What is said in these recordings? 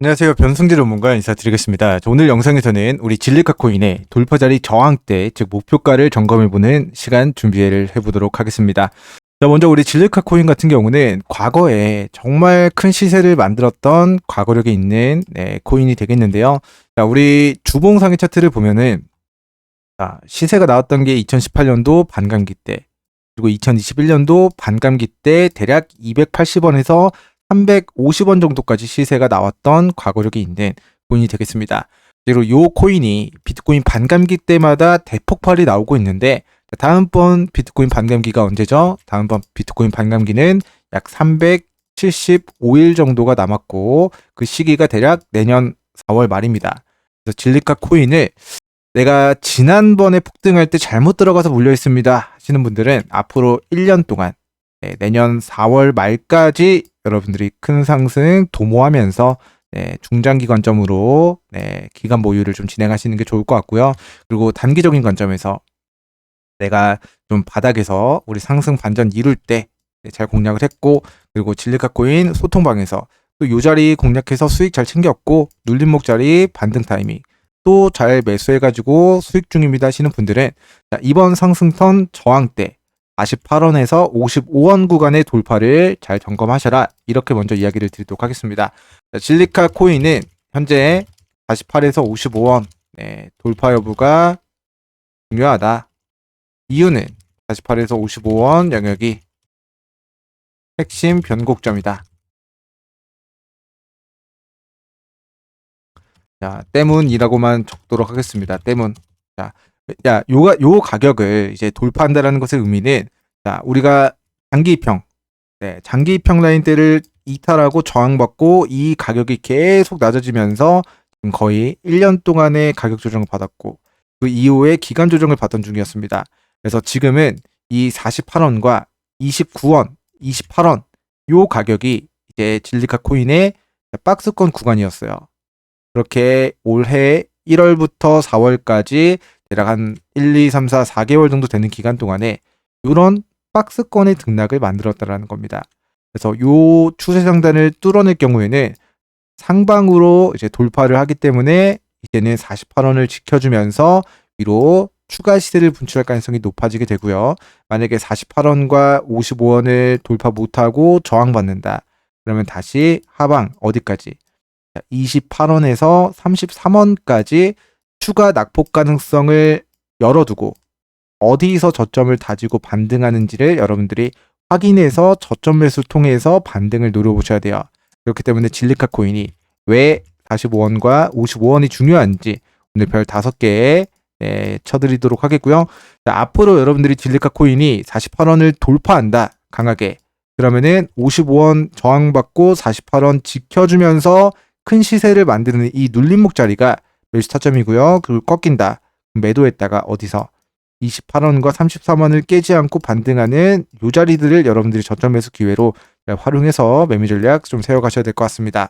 안녕하세요. 변승재 전문가 인사드리겠습니다. 자, 오늘 영상에서는 우리 진리카 코인의 돌파자리 저항대, 즉 목표가를 점검해보는 시간 준비를 해보도록 하겠습니다. 자, 먼저 우리 진리카 코인 같은 경우는 과거에 정말 큰 시세를 만들었던 과거력이 있는 네, 코인이 되겠는데요. 자, 우리 주봉상의 차트를 보면은 자, 시세가 나왔던 게 2018년도 반감기 때, 그리고 2021년도 반감기 때 대략 280원에서 350원 정도까지 시세가 나왔던 과거력이 있는 코인이 되겠습니다. 그리고 요 코인이 비트코인 반감기 때마다 대폭발이 나오고 있는데 다음번 비트코인 반감기가 언제죠? 다음번 비트코인 반감기는 약 375일 정도가 남았고 그 시기가 대략 내년 4월 말입니다. 그래서 진리카 코인을 내가 지난번에 폭등할 때 잘못 들어가서 물려 있습니다 하시는 분들은 앞으로 1년 동안 네, 내년 4월 말까지 여러분들이 큰 상승 도모하면서 네, 중장기 관점으로 네, 기간 보유를 좀 진행하시는 게 좋을 것 같고요. 그리고 단기적인 관점에서 내가 좀 바닥에서 우리 상승 반전 이룰 때 잘 공략을 했고 그리고 진리카 코인 소통방에서 또 요 자리 공략해서 수익 잘 챙겼고 눌림목 자리 반등 타이밍 또 잘 매수해가지고 수익 중입니다 하시는 분들은 자, 이번 상승선 저항 때 48원에서 55원 구간의 돌파를 잘 점검하셔라. 이렇게 먼저 이야기를 드리도록 하겠습니다. 자, 진리카 코인은 현재 48에서 55원 네, 돌파 여부가 중요하다. 이유는 48에서 55원 영역이 핵심 변곡점이다. 자, 때문이라고만 적도록 하겠습니다. 때문. 자, 야, 요, 요 가격을 이제 돌파한다라는 것의 의미는, 자, 우리가 장기평, 네, 장기평 라인대를 이탈하고 저항받고 이 가격이 계속 낮아지면서 지금 거의 1년 동안의 가격 조정을 받았고, 그 이후에 기간 조정을 받던 중이었습니다. 그래서 지금은 이 48원과 29원, 28원, 요 가격이 이제 진리카 코인의 박스권 구간이었어요. 그렇게 올해 1월부터 4월까지 대략 한 1, 2, 3, 4, 4개월 정도 되는 기간 동안에 이런 박스권의 등락을 만들었다라는 겁니다. 그래서 요 추세 상단을 뚫어낼 경우에는 상방으로 이제 돌파를 하기 때문에 이제는 48원을 지켜주면서 위로 추가 시세를 분출할 가능성이 높아지게 되고요. 만약에 48원과 55원을 돌파 못하고 저항받는다. 그러면 다시 하방 어디까지? 28원에서 33원까지 추가 낙폭 가능성을 열어두고 어디서 저점을 다지고 반등하는지를 여러분들이 확인해서 저점 매수 통해서 반등을 노려보셔야 돼요. 그렇기 때문에 진리카 코인이 왜 45원과 55원이 중요한지 오늘 별 5개에 네, 쳐드리도록 하겠고요. 자, 앞으로 여러분들이 진리카 코인이 48원을 돌파한다. 강하게. 그러면은 55원 저항받고 48원 지켜주면서 큰 시세를 만드는 이 눌림목 자리가 매수 타점이고요. 그걸 꺾인다. 매도했다가 어디서 28원과 33원을 깨지 않고 반등하는 요 자리들을 여러분들이 저점 매수 기회로 활용해서 매매 전략 좀 세워가셔야 될 것 같습니다.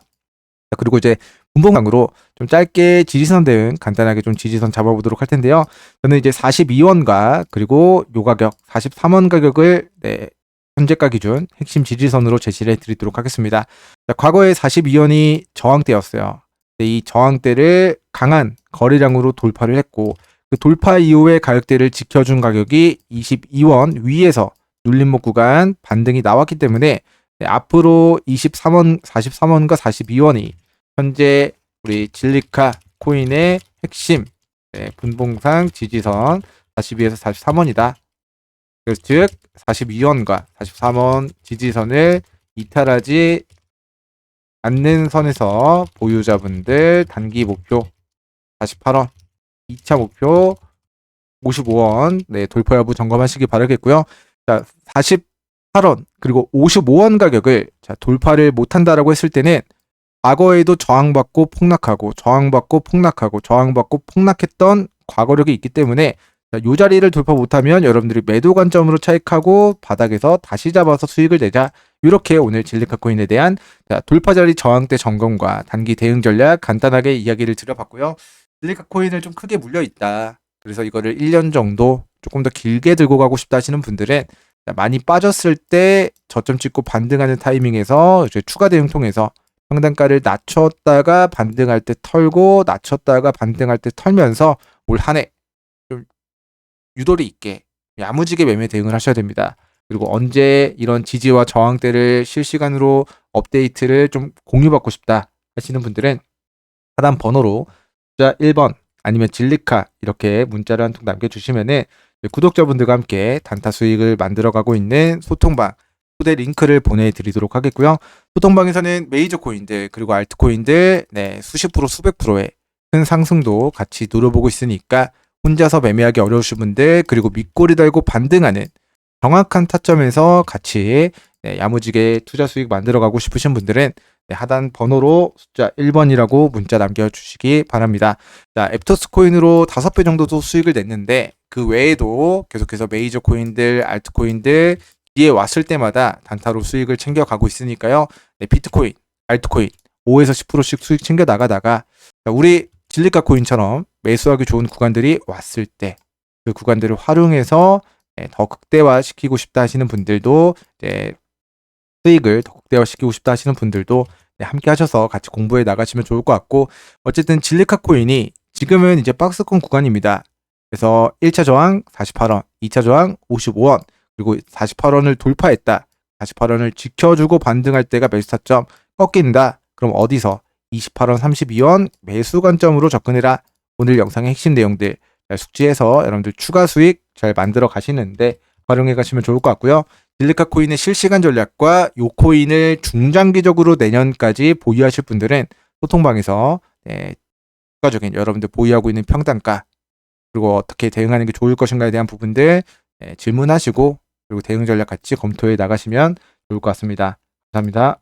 그리고 이제 분봉강으로 좀 짧게 지지선 대응 간단하게 좀 지지선 잡아보도록 할 텐데요. 저는 이제 42원과 그리고 요 가격 43원 가격을 네, 현재가 기준 핵심 지지선으로 제시를 해드리도록 하겠습니다. 자, 과거에 42원이 저항대였어요. 이 저항대를 강한 거래량으로 돌파를 했고 그 돌파 이후에 가격대를 지켜준 가격이 22원 위에서 눌림목 구간 반등이 나왔기 때문에 네, 앞으로 23원, 43원과 42원이 현재 우리 진리카 코인의 핵심 네, 분봉상 지지선 42에서 43원이다. 즉 42원과 43원 지지선을 이탈하지 않는 선에서 보유자분들 단기 목표 48원, 2차 목표 55원 네, 돌파 여부 점검하시기 바라겠고요. 자, 48원 그리고 55원 가격을 자, 돌파를 못한다라고 했을 때는 과거에도 저항받고 폭락하고 저항받고 폭락하고 저항받고 폭락했던 과거력이 있기 때문에 자, 요 자리를 돌파 못하면 여러분들이 매도 관점으로 차익하고 바닥에서 다시 잡아서 수익을 내자. 이렇게 오늘 진리카 코인에 대한 자, 돌파 자리 저항대 점검과 단기 대응 전략 간단하게 이야기를 드려봤고요. 진리카 코인을 좀 크게 물려 있다. 그래서 이거를 1년 정도 조금 더 길게 들고 가고 싶다 하시는 분들은 많이 빠졌을 때 저점 찍고 반등하는 타이밍에서 이제 추가 대응 통해서 평단가를 낮췄다가 반등할 때 털고 낮췄다가 반등할 때 털면서 올 한해좀 유도리 있게 야무지게 매매 대응을 하셔야 됩니다. 그리고 언제 이런 지지와 저항대를 실시간으로 업데이트를 좀 공유받고 싶다 하시는 분들은 하단 번호로 숫자 1번 아니면 진리카 이렇게 문자를 한 통 남겨주시면은 구독자분들과 함께 단타 수익을 만들어가고 있는 소통방 초대 링크를 보내드리도록 하겠고요. 소통방에서는 메이저 코인들 그리고 알트코인들 네, 수십 프로 수백 프로의 큰 상승도 같이 노려보고 있으니까 혼자서 매매하기 어려우신 분들 그리고 밑꼬리 달고 반등하는 정확한 타점에서 같이 네, 야무지게 투자 수익 만들어가고 싶으신 분들은 네, 하단 번호로 숫자 1번이라고 문자 남겨주시기 바랍니다. 자, 앱토스 코인으로 5배 정도도 수익을 냈는데 그 외에도 계속해서 메이저 코인들, 알트 코인들 뒤에 왔을 때마다 단타로 수익을 챙겨가고 있으니까요. 네, 비트코인, 알트코인 5에서 10%씩 수익 챙겨 나가다가 자, 우리 진리가 코인처럼 매수하기 좋은 구간들이 왔을 때 그 구간들을 활용해서 네, 더 극대화 시키고 싶다 하시는 분들도 이제 수익을 더 극대화 시키고 싶다 하시는 분들도 네, 함께 하셔서 같이 공부해 나가시면 좋을 것 같고 어쨌든 진리카 코인이 지금은 이제 박스권 구간입니다. 그래서 1차 저항 48원, 2차 저항 55원, 그리고 48원을 돌파했다. 48원을 지켜주고 반등할 때가 매수 타점 꺾인다. 그럼 어디서 28원, 32원 매수 관점으로 접근해라. 오늘 영상의 핵심 내용들 잘 숙지해서 여러분들 추가 수익 잘 만들어 가시는데 활용해 가시면 좋을 것 같고요. 딜리카 코인의 실시간 전략과 요 코인을 중장기적으로 내년까지 보유하실 분들은 소통방에서 네, 추가적인 여러분들 보유하고 있는 평단가 그리고 어떻게 대응하는 게 좋을 것인가에 대한 부분들 네, 질문하시고 그리고 대응 전략 같이 검토해 나가시면 좋을 것 같습니다. 감사합니다.